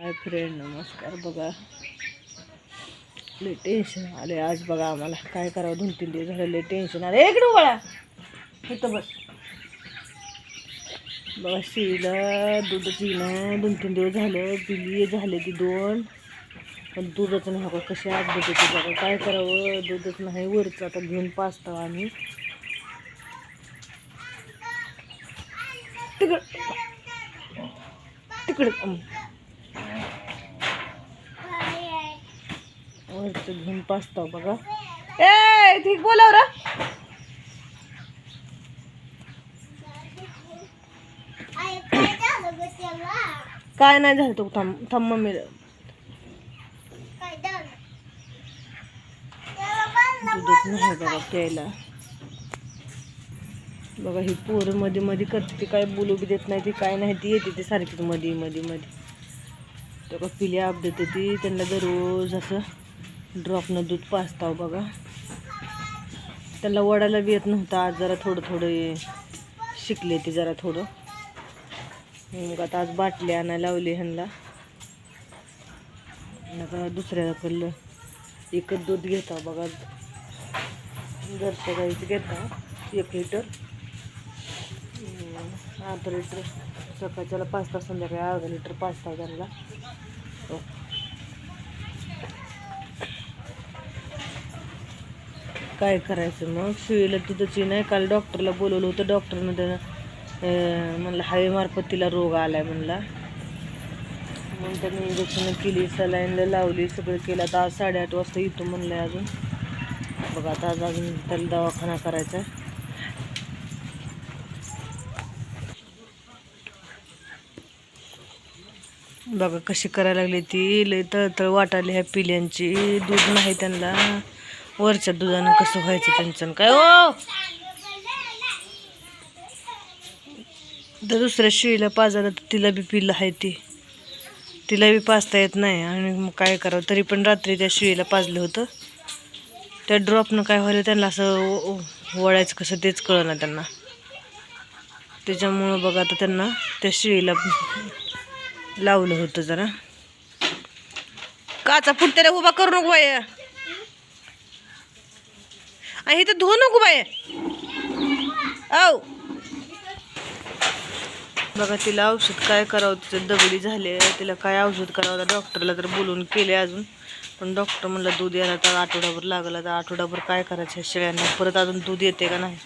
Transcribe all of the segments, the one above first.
Hi friend नमस्कार बघा. लय टेन्शन आले आज बघा आम्हाला. काय करावं दोन तीन दिवस झाले लय टेन्शन आले इकडे वळा इथं बस. बघा शिला दूध नाही दोन तीन दिवस झालं. पिली झाले ती दोन. पण दूधच नाही बघा कशी आज होते बघा. काय करावं? दूधच नाही वरचं आता घेऊन पाचतो आम्ही. तिकडं. तिकडं. वरचं घेऊन पाचतो बघा. ए ठीक बोलाव रा. काय नाही झालं तो थांब थांब मम्मी. दूधच नाही बघा प्यायला. बघा ही पोरं मध्ये मध्ये करते ती काय बोलू बी देत नाही ती काय नाही ती येते ती सारखीच मध्ये मध्ये मध्ये तेव्हा पिली अपडेट ती त्यांना दररोज असं ड्रॉपनं दूध पाचताव बघा. त्यांना वडायला येत नव्हतं आज जरा थोडं थोडं शिकले ते जरा थोडं. मग आता आज बाटली आणायला लावली ह्यांना. आता दुसऱ्याकडलं एकच दूध घेता बघा. घरच्या गाईचं घेता एक लिटर. अर्धा लिटर. सकाळच्याला पाच तास संध्याकाळी अर्धा लिटर पाच तास त्यांना काय करायचं मग? शिवीला दुधाची नाही काल डॉक्टरला बोलवलं होतं. डॉक्टरनं त्यानं म्हणलं हवेमार्फत तिला रोग आलाय म्हणला. मग त्यांनी इंजेक्शन केली सलाईनला लावली सगळं केलं. आता आज साडेआठ वाजता येतो म्हणलंय अजून. बघा आता आज अजून त्याला दवाखाना करायचा बघा कशी करायला लागली ती. लय तळतळ वाटाली ह्या पिल्यांची. दूध नाही त्यांना. वरच्या दुधानं कसं व्हायचं त्यांचं काय? ओ! तर दुसऱ्या शिळीला पाजायला तर तिला बी पिल्लं आहे ती. तिला बी पाजता येत नाही आणि मग काय करावं? तरी पण रात्री त्या शिळीला पाजलं होतं. त्या ड्रॉपनं काय व्हायला त्यांना असं वळायचं कसं तेच कळलं त्यांना. त्याच्यामुळं बघा आता त्यांना त्या शिळीला लावलं होतं जरा. काचा फुटतेला उभा करू नको बाय आणि इथं धुवू नको बाय औ. बघा तिला औषध काय करावं तिचं दगडी झाले तिला काय औषध करावं आता डॉक्टरला तर बोलून केले अजून. पण डॉक्टर म्हणलं दूध यायला तर आठवडाभर लागलं आता आठवडाभर काय करायचं शेळ्यांना? परत अजून दूध येते का नाही?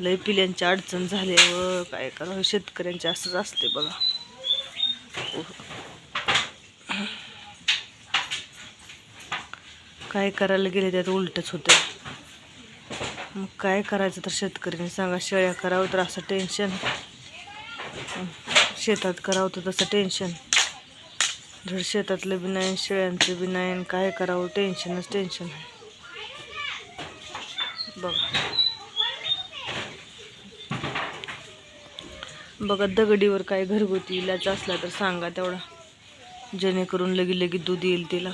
लय पिल्यांची अडचण झाली व काय करावं? शेतकऱ्यांची असंच असते बघा. काय करायला गेले त्यात? उलटच होतं मग काय करायचं तर शेतकऱ्यांनी सांगा शेळ्या करावं तर असं टेन्शन शेतात करावं तर तसं टेन्शन धड शेतातलं बी नाही शेळ्यांचं बी नाही आणि काय करावं टेन्शनच टेन्शन आहे. बघा. बघा दगडीवर काय घरगुती इलाज असला तर सांगा तेवढा. जेणेकरून लगी लगी दूध येईल तिला.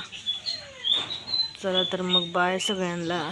चला तर मग बाय सगळ्यांना.